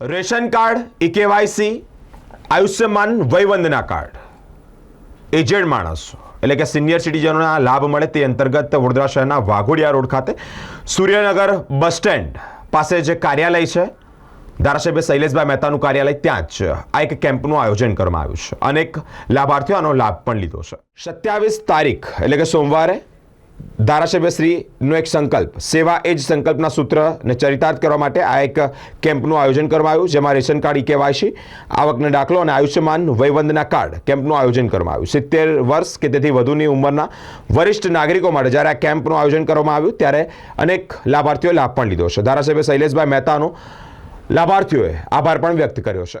Ration card KYC Ayushman Vayvandana card. Aged માણસ. એટલે કે સિનિયર સિટીઝનોના લાભ મળે તે અંતર્ગત વડોદરા શહેરના વાઘોડિયા રોડ ખાતે સૂર્યનગર બસ સ્ટેન્ડ પાસે જે કાર્યાલય છે, ધારાસભ્ય શૈલેષભાઈ મહેતાનું કાર્યાલય ત્યાં જ આ એક કેમ્પનું આયોજન કરવામાં આવ્યું છે. અનેક લાભાર્થીઓ આનો લાભ પણ લીધો છે. સત્યાવીસ તારીખ, એટલે કે સોમવારે ધારાસભ્યશ્રીનો એક સંકલ્પ. સેવા એ જ સંકલ્પના સૂત્રને ચરિતાર્થ કરવા માટે આ એક કેમ્પનું આયોજન કરવામાં આવ્યું, જેમાં રેશન કાર્ડ ઈ કેવાયસી, આવકનો દાખલો અને આયુષ્યમાન વયવંદના કાર્ડ કેમ્પનું આયોજન કરવામાં આવ્યું. સિત્તેર વર્ષ કે તેથી વધુની ઉંમરના વરિષ્ઠ નાગરિકો માટે જ્યારે આ કેમ્પનું આયોજન કરવામાં આવ્યું, ત્યારે અનેક લાભાર્થીઓએ લાભ પણ લીધો છે. ધારાસભ્ય શૈલેષભાઈ મહેતાનો લાભાર્થીઓએ આભાર પણ વ્યક્ત કર્યો છે.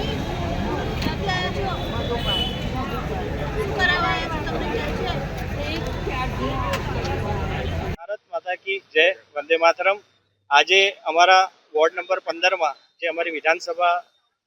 ભારત માતા કી જય, વંદે માતરમ. આજે અમારા વોર્ડ નંબર પંદરમાં જે અમારી વિધાનસભા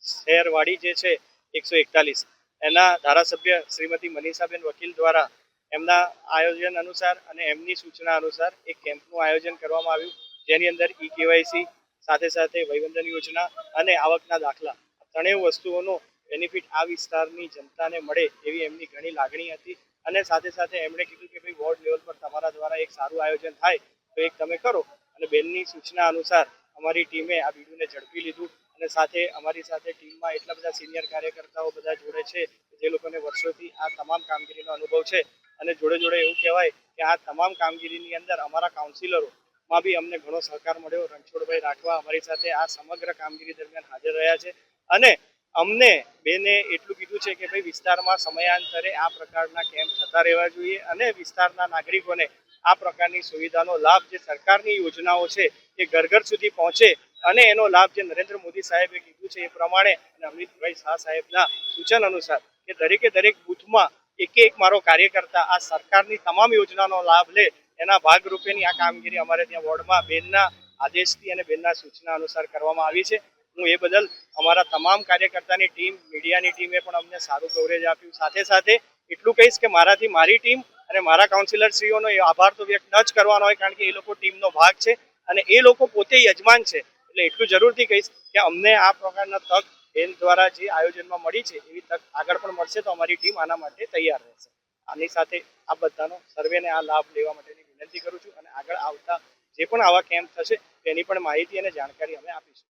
શહેરવાડી જે છે, એકસો એકતાલીસ, એના ધારાસભ્ય શ્રીમતી મનીષાબેન વકીલ દ્વારા એમના આયોજન અનુસાર અને એમની સૂચના અનુસાર એક કેમ્પનું આયોજન કરવામાં આવ્યું. જેની અંદર ઈ કેવાયસી, સાથે સાથે વયવંદન યોજના અને આવકના દાખલા ત્રણેય વસ્તુઓનો બેનિફિટ આ વિસ્તારની જનતાને મળે એવી એમની ઘણી લાગણી હતી. અને સાથે સાથે એમણે કીધું કે ભાઈ વોર્ડ લેવલ પર તમારા દ્વારા એક સારું આયોજન થાય તો એક તમે કરો. અને બેનની સૂચના અનુસાર અમારી ટીમે આ બીડુને ઝડપી લીધું. અને સાથે અમારી સાથે ટીમમાં એટલા બધા સિનિયર કાર્યકર્તાઓ બધા જોડે છે જે લોકોને વર્ષોથી આ તમામ કામગીરીનો અનુભવ છે. અને જોડે જોડે એવું કહેવાય કે આ તમામ કામગીરીની અંદર અમારા કાઉન્સિલરો માં બી અમને ઘણો સહકાર મળ્યો. રણછોડભાઈ રાઠવા અમારી સાથે આ સમગ્ર કામગીરી દરમિયાન હાજર રહ્યા છે. અને અમને બેને એટલું કીધું છે કે ભાઈ વિસ્તારમાં સમયાંતરે આ પ્રકારના કેમ્પ થતા રહેવા જોઈએ અને વિસ્તારના નાગરિકોને આ પ્રકારની સુવિધાનો લાભ જે સરકારની યોજનાઓ છે એ ઘર ઘર સુધી પહોંચે અને એનો લાભ જે નરેન્દ્ર મોદી સાહેબે કીધું છે એ પ્રમાણે અને અમિતભાઈ શાહ સાહેબના સૂચન અનુસાર કે દરેકે દરેક બૂથમાં એક એક મારો કાર્યકર્તા આ સરકારની તમામ યોજનાનો લાભ લે એના ભાગરૂપેની આ કામગીરી અમારે ત્યાં વોર્ડમાં બેનના આદેશથી અને બેનના સૂચના અનુસાર કરવામાં આવી છે. હું એ બદલ અમારા તમામ કાર્યકર્તાની ટીમ, મીડિયાની ટીમે પણ અમને સારું કવરેજ આપ્યું. સાથે સાથે એટલું કહીશ કે મારાથી મારી ટીમ અને મારા કાઉન્સિલરશ્રીઓનો એ આભાર તો વ્યક્ત ન જ કરવાનો હોય, કારણ કે એ લોકો ટીમનો ભાગ છે અને એ લોકો પોતે યજમાન છે. એટલે એટલું જરૂરથી કહીશ કે અમને આ પ્રકારના તક એન દ્વારા જે આયોજનમાં મળી છે, એવી તક આગળ પણ મળશે તો અમારી ટીમ આના માટે તૈયાર રહેશે. આની સાથે આ બધાનો સર્વેને આ લાભ લેવા માટેની વિનંતી કરું છું અને આગળ આવતા જે પણ આવા કેમ્પ થશે તેની પણ માહિતી અને જાણકારી અમે આપીશું.